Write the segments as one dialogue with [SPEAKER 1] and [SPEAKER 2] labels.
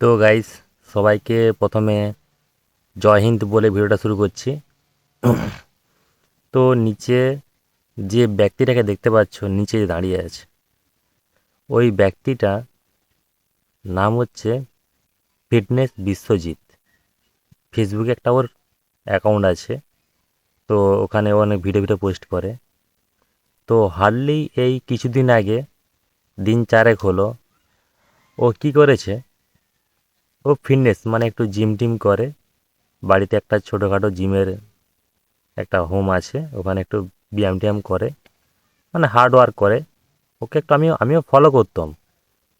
[SPEAKER 1] তো গাইস সবাইকে প্রথমে জয় হিন্দ বলে ভিডিওটা শুরু করছি। তো নিচে যে ব্যক্তিটাকে দেখতে পাচ্ছ, নিচে দাঁড়িয়ে আছে, ওই ব্যক্তিটা নাম হচ্ছে ফিটনেস বিশ্বজিৎ। ফেসবুকে একটা ওর অ্যাকাউন্ট আছে, তো ওখানে ও অনেক ভিডিও ভিডিও পোস্ট করে। তো হার্ডলি এই কিছুদিন আগে, দিন চারেক হলো, ও কি করেছে ও ফিটনেস মানে একটু জিম টিম করে। বাড়িতে একটা ছোটোখাটো জিমের একটা হোম আছে, ওখানে একটু ব্যায়াম ট্যায়াম করে মানে হার্ড ওয়ার্ক করে। ওকে একটু আমিও আমিও ফলো করতাম।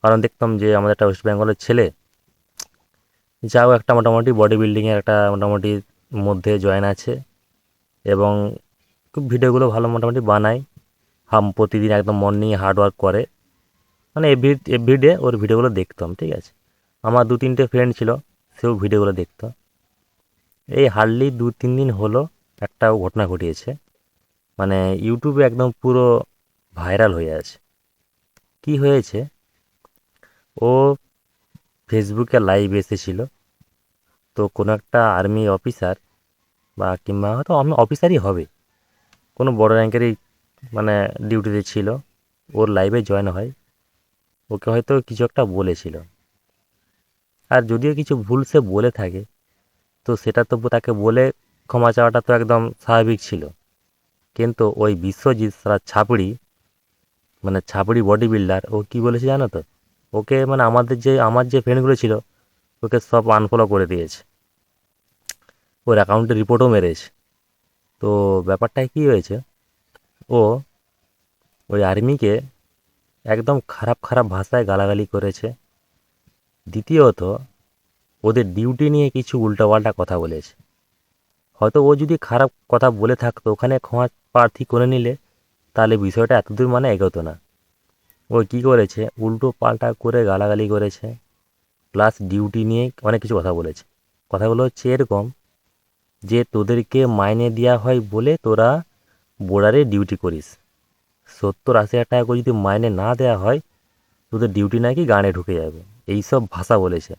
[SPEAKER 1] কারণ দেখতাম যে আমাদের একটা ওয়েস্ট বেঙ্গলের ছেলে, যাও একটা মোটামুটি বডি বিল্ডিংয়ের একটা মোটামুটি মধ্যে জয়েন আছে এবং খুব ভিডিওগুলো ভালো মোটামুটি বানায়। হাম প্রতিদিন একদম মর্নিং হার্ড ওয়ার্ক করে। মানে এভরি এভরিডে ওর ভিডিওগুলো দেখতাম, ঠিক আছে? আমার দু তিনটে ফ্রেন্ড ছিল, সেও ভিডিওগুলো দেখতো। এই হার্ডলি দু তিন দিন হলো একটা ঘটনা ঘটিয়েছে। মানে ইউটিউবে একদম পুরো ভাইরাল হয়ে আছে। কি হয়েছে? ও ফেসবুকে লাইভ এসেছিল। তো কোনো একটা আর্মি অফিসার বা কিংবা হয়তো আমি অফিসারই হবে। কোনো বড় র্যাঙ্কেরই মানে ডিউটিতে ছিল। ওর লাইভে জয়েন হয়। ওকে হয়তো কিছু একটা বলেছিল। আর যদিও কিছু ভুল সে বলে থাকে, তো সেটা তবু তাকে বলে ক্ষমা চাওয়াটা তো একদম স্বাভাবিক ছিল। কিন্তু ওই বিশ্বজিৎ সারা ছাপড়ি মানে ছাপড়ি বডি বিল্ডার ও কী বলেছে জানো তো? ওকে মানে আমাদের যে, আমার যে ফ্রেন্ডগুলো ছিল, ওকে সব আনফলো করে দিয়েছে। ওর অ্যাকাউন্টে রিপোর্টও মেরেছে। তো ব্যাপারটায় কী হয়েছে? ও ওই আর্মিকে একদম খারাপ খারাপ ভাষায় গালাগালি করেছে। দ্বিতীয়ত, ওদের ডিউটি নিয়ে কিছু উল্টোপাল্টা কথা বলেছে। হয়তো ও যদি খারাপ কথা বলে থাকতো, ওখানে ক্ষমা প্রার্থী করে নিলে, তাহলে বিষয়টা এতদূর মানে এগোতো না। ও কী করেছে? উল্টো পাল্টা করে গালাগালি করেছে প্লাস ডিউটি নিয়ে অনেক কিছু কথা বলেছে। কথাগুলো হচ্ছে এরকম যে, তোদেরকে মাইনে দেওয়া হয় বলে তোরা বোর্ডারে ডিউটি করিস। সত্তর আশি হাজার টাকা করে যদি মাইনে না দেওয়া হয়, তোদের ডিউটি নাকি গানে ঢুকে যাবে। এই সব ভাষা বলেছে।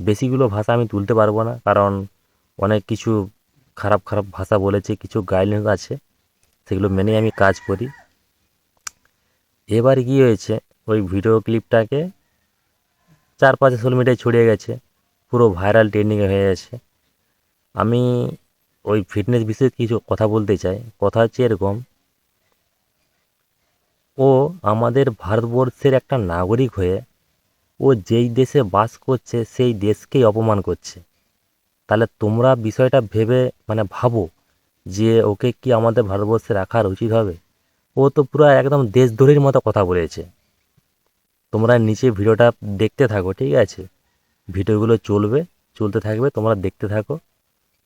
[SPEAKER 1] বেশিগুলো ভাষা আমি তুলতে পারব না, কারণ অনেক কিছু খারাপ খারাপ ভাষা বলেছে, কিছু গাইডলাইন্স আছে, সেগুলো মেনেই আমি কাজ করি। এবার কী হয়েছে, ওই ভিডিও ক্লিপটাকে চার পাঁচ সোশ্যাল মিডিয়ায় ছড়িয়ে গেছে, পুরো ভাইরাল ট্রেন্ডিংয়ে হয়ে গেছে। আমি ওই ফিটনেস বিষয়ে কিছু কথা বলতে চাই। কথা হচ্ছে এরকম, ও আমাদের ভারতবর্ষের একটা নাগরিক হয়ে ও যেই দেশে বাস করছে, সেই দেশকেই অপমান করছে। তাহলে তোমরা বিষয়টা ভেবে মানে ভাবো যে ওকে কি আমাদের ভারতবর্ষে রাখার উচিত হবে? ও তো পুরো একদম দেশদ্রোহীর মতো কথা বলেছে। তোমরা নিচে ভিডিওটা দেখতে থাকো, ঠিক আছে? ভিডিওগুলো চলবে, চলতে থাকবে, তোমরা দেখতে থাকো।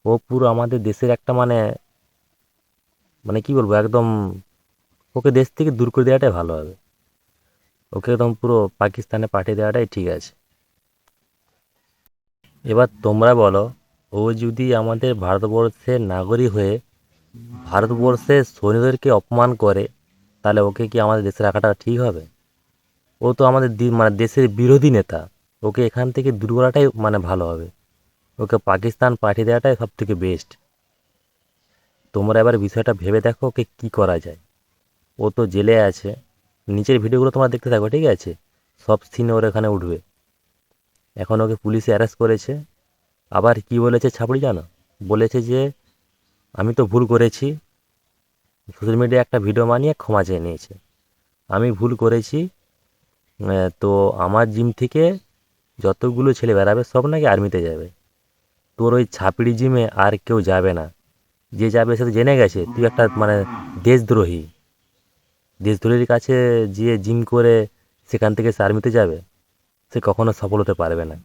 [SPEAKER 1] ও পুরো আমাদের দেশের একটা মানে মানে কি বলব, একদম ওকে দেশ থেকে দূর করে দেওয়াটাই ভালো হবে। ওকে একদম পুরো পাকিস্তানে পাঠিয়ে দেওয়াটাই ঠিক আছে। এবার তোমরা বলো, ও যদি আমাদের ভারতবর্ষের নাগরিক হয়ে ভারতবর্ষের সৈন্যদেরকে অপমান করে, তাহলে ওকে কি আমাদের দেশে রাখাটা ঠিক হবে? ও তো আমাদের মানে দেশের বিরোধী নেতা। ওকে এখান থেকে দূর করাটাই মানে ভালো হবে। ওকে পাকিস্তান পাঠিয়ে দেওয়াটাই সব থেকে বেস্ট তোমরা এবার বিষয়টা ভেবে দেখো ওকে কী করা যায়। ও তো জেলে আছে। নিচের ভিডিওগুলো তোমরা দেখতে থাকো, ঠিক আছে? সব সিন ওর এখানে উঠবে। এখন ওকে পুলিশে অ্যারেস্ট করেছে। আবার কি বলেছে ছাপড়ি জানো? বলেছে যে, আমি তো ভুল করেছি। সোশ্যাল মিডিয়ায় একটা ভিডিও বানিয়ে ক্ষমা চেয়ে নিয়েছে। আমি ভুল করেছি। তো আমার জিম থেকে যতগুলো ছেলে বেরাবে সব নাকি আর্মিতে যাবে। তোর ওই ছাপড়ি জিমে আর কেউ যাবে না। যে যাবে সে তো জেনে গেছে, তুই একটা মানে দেশদ্রোহী। দেশদ্রোহীর কাছে যে জিম করে সেখান থেকে আর্মিতে যাবে, সে কখনো সফল হতে পারবে না।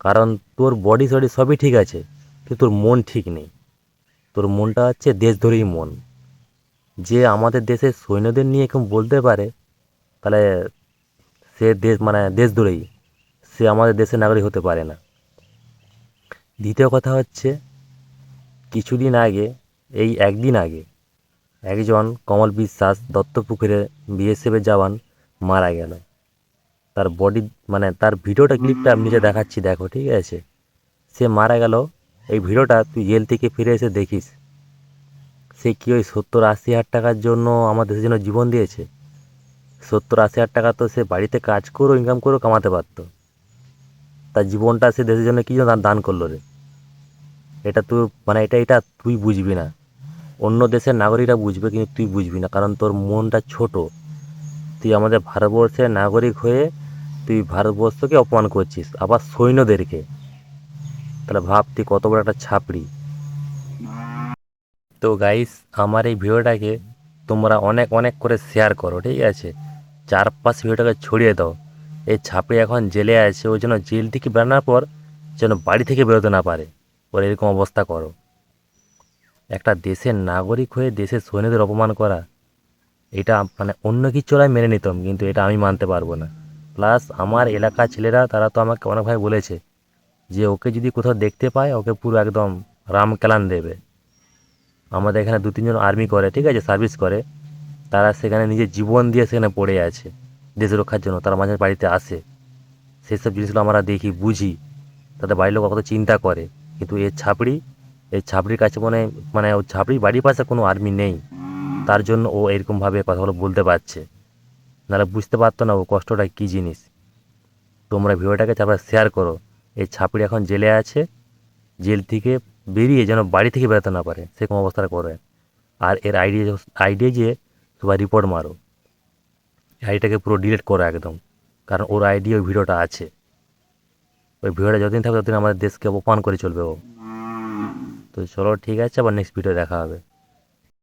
[SPEAKER 1] কারণ তোর বডি সডি সবই ঠিক আছে, কিন্তু তোর মন ঠিক নেই। তোর মনটা হচ্ছে দেশদ্রোহী মন। যে আমাদের দেশের সৈন্যদের নিয়ে কেউ বলতে পারে, তাহলে সে দেশ মানে দেশদ্রোহী, সে আমাদের দেশের নাগরিক হতে পারে না। দ্বিতীয় কথা হচ্ছে, কিছুদিন আগে, এই একদিন আগে একজন কমল বিশ্বাস দত্তপুকুরে বিএসএফের জওয়ান মারা গেল। তার বডি মানে তার ভিডিওটা ক্লিপটা আমি নিজে দেখাচ্ছি দেখো ঠিক আছে? সে মারা গেল। এই ভিডিওটা তুই জেল থেকে ফিরে এসে দেখিস। সে কি ওই সত্তর আশি হাজার টাকার জন্য আমার দেশের জন্য জীবন দিয়েছে? সত্তর আশি হাজার টাকা তো সে বাড়িতে কাজ করেও ইনকাম করেও কামাতে পারতো। তার জীবনটা সে দেশের জন্য কী জন্য দান- দান করল রে? এটা তুই মানে এটা এটা তুই বুঝবি না। অন্য দেশের নাগরিকরা বুঝবে কিন্তু তুই বুঝবি না, কারণ তোর মনটা ছোট। তুই আমাদের ভারতবর্ষের নাগরিক হয়ে তুই ভারতবর্ষকে অপমান করছিস, আবার সৈন্যদেরকে। তাহলে ভাব, তুই কত বড় একটা ছাপড়ি। তো গাইস আমার এই ভিডিওটাকে তোমরা অনেক অনেক করে শেয়ার করো, ঠিক আছে? চারপাশ ভিডিওটাকে ছড়িয়ে দাও। এই ছাপড়ি এখন জেলে আছে, ওই জন্য জেল থেকে বেরোনোর পর যেন বাড়ি থেকে বেরোতে না পারে। ওর এরকম অবস্থা করো। একটা দেশের নাগরিক হয়ে দেশের সৈন্যদের অপমান করা, এটা মানে অন্য কিছু হলে মেনে নিতাম, কিন্তু এটা আমি মানতে পারব না। প্লাস আমার এলাকার ছেলেরা, তারা তো আমাকে অনেকভাবে বলেছে যে, ওকে যদি কোথাও দেখতে পায়, ওকে পুরো একদম রাম কেলান দেবে। আমাদের এখানে দু, তিনজন আর্মি করে, ঠিক আছে সার্ভিস করে। তারা সেখানে নিজের জীবন দিয়ে সেখানে পড়ে আছে, দেশ রক্ষার জন্য। তারা মাঝে বাড়িতে আসে। সেসব জিনিসগুলো আমরা দেখি, বুঝি। তাদের বাড়ির লোক কত চিন্তা করে, কিন্তু এর ছাপড়ি এই ছাপড়ির কাছে মনে মানে ও ছাপড়ির বাড়ির পাশে কোনো আর্মি নেই। তার জন্য ও এরকমভাবে কথাগুলো বলতে পারছে। নাহলে বুঝতে পারতো না ও কষ্টটা কী জিনিস। তোমরা ভিডিওটাকে তারপরে শেয়ার করো। এই ছাপড়ি এখন জেলে আছে। জেল থেকে বেরিয়ে যেন বাড়ি থেকে বেরোতে না পারে, সেরকম অবস্থা করে। আর এর আইডিয়া আইডিয়া যে সবাই রিপোর্ট মারো। আইডিটাকে পুরো ডিলিট করো একদম। কারণ ওর আইডি ওই ভিডিওটা আছে। ওই ভিডিওটা যতদিন থাকবে ততদিন আমাদের দেশকে অপমান করে চলবে ও। তো চলো ঠিক আছে আবার নেক্সট ভিডিও দেখা হবে।